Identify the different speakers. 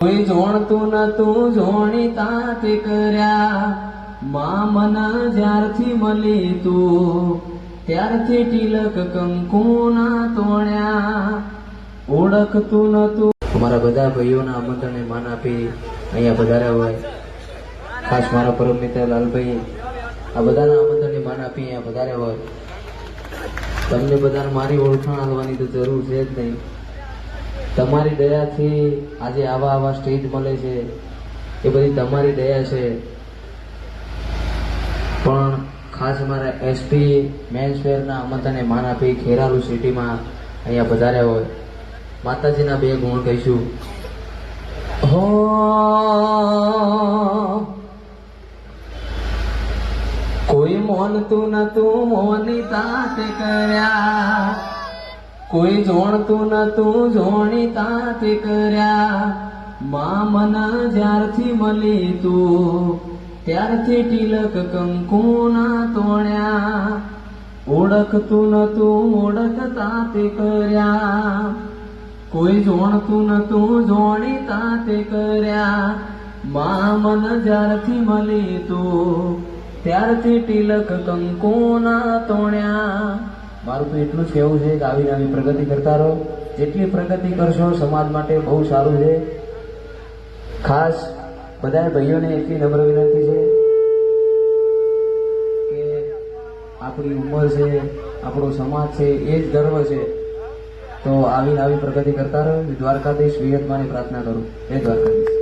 Speaker 1: કોઈ જોણતું નતું, જોણી તાતે કર્યા. મા મન જ્યારથી મળી તું, ત્યારથી તિલક કંકુના તોણ્યા. ઓળખતું નતું. અમારા બધા ભાઈઓના આમંત્રણને માન આપી અહીંયા પધાર્યા હોય. ખાસ મારા પરમ મિત્ર લાલભાઈ, આ બધાના આમંત્રણને માન આપી અહીંયા પધાર્યા હોય. તમને બધાને મારી ઓળખાણ આવવાની તો જરૂર છે જ નહીં. તમારી દયાથી આજે આવા આવા સ્ટેજ મળે છે. એ બધી તમારી દયા છે. પણ ખાસ અમારા એસપી મેન્સ વેરના આમંત્રણને માન આપી ખેરાલુ સિટીમાં અહીંયા પધાર્યા હોય. માતાજીના બે ગુણ કહીશું. હો કોઈ મોનતું નતું મોની તાતે કર્યા. કોઈ જોણતું નતું, જોણી તાતે કર્યા. મા મન જ્યારથી મળી તું, ત્યારથી તિલક કંકુના તોણ્યા. ઓળખતું નતું ઓળખતા તે કર્યા. કોઈ જોણતું નતું, જોણી તાતે કર્યા. મા મન જ્યારથી મળી તું, ત્યારથી તિલક કંકુના તોણ્યા. મારું તો એટલું જ કહેવું છે કે આવી આવી પ્રગતિ કરતા રહો. જેટલી પ્રગતિ કરશો, સમાજ માટે બહુ સારું છે. ખાસ બધા ભાઈઓને એટલી નમ્ર વિનંતી છે કે આપણી ઉંમર છે, આપણો સમાજ છે, એ જ ગર્વ છે. તો આવીને આવી પ્રગતિ કરતા રહો. દ્વારકાધીશ વિયતમાની પ્રાર્થના કરું. એ દ્વારકાધીશ.